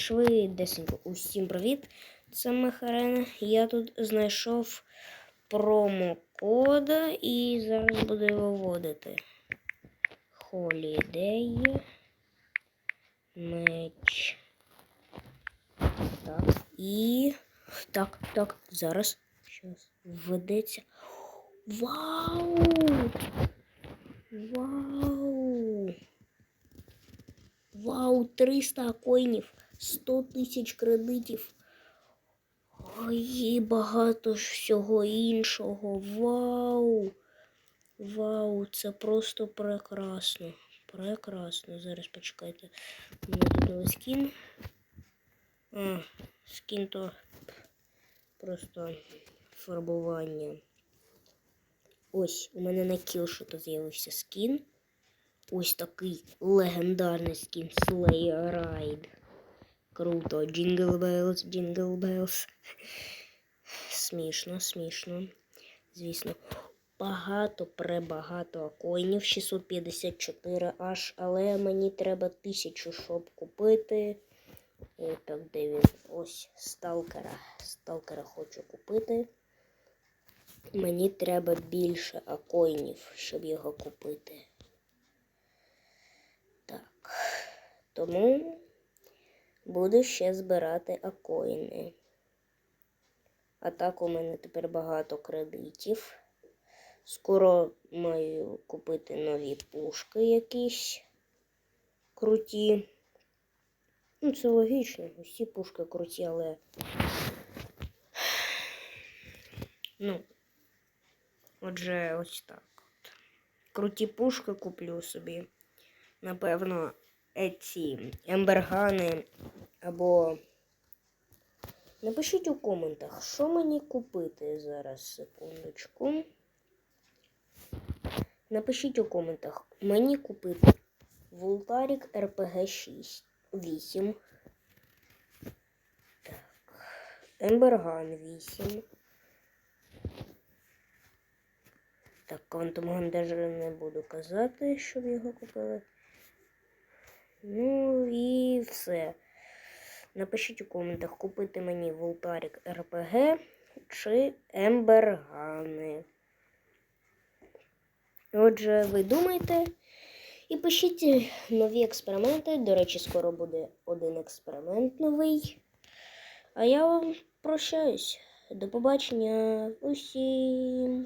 швидесенько. Усім привіт! Це Махарена. Я тут знайшов промокода і зараз буду його вводити. Holiday. Меч. Так. І. Так, так, зараз. Щас введеться. Вау! Вау! Вау, 300 коїнів, 100 тисяч кредитів. І багато ж всього іншого. Вау! Вау, це просто прекрасно. Прекрасно. Зараз почекайте. У мене тут скін. А, скін то просто фарбування. Ось, у мене на кілшота з'явився скін. Ось такий легендарний скін Slayer Ride. Круто. Jingle bells, jingle bells. Смішно, смішно. Звісно. Багато, пребагато коїнів. 654 аж, але мені треба тисячу, щоб купити. І так, де він? Ось сталкера. Сталкера хочу купити. Мені треба більше акоїнів, щоб його купити. Так. Тому буду ще збирати акоїни. А так у мене тепер багато кредитів. Скоро маю купити нові пушки якісь круті. Ну, це логічно, усі пушки круті, але. Ну, отже, ось так. От. Круті пушки куплю собі. Напевно, ці ембергани або. Напишіть у коментах, що мені купити зараз, секундочку. Напишіть у коментах, мені купити Вултарік РПГ 6 8. Так. Емберган 8. Так, Квантумган даже не буду казати, щоб його купили. Ну і все. Напишіть у коментах, купити мені Волтарік РПГ чи Ембергани. Отже, ви думайте і пишіть нові експерименти. До речі, скоро буде один експеримент новий. А я вам прощаюсь. До побачення усім.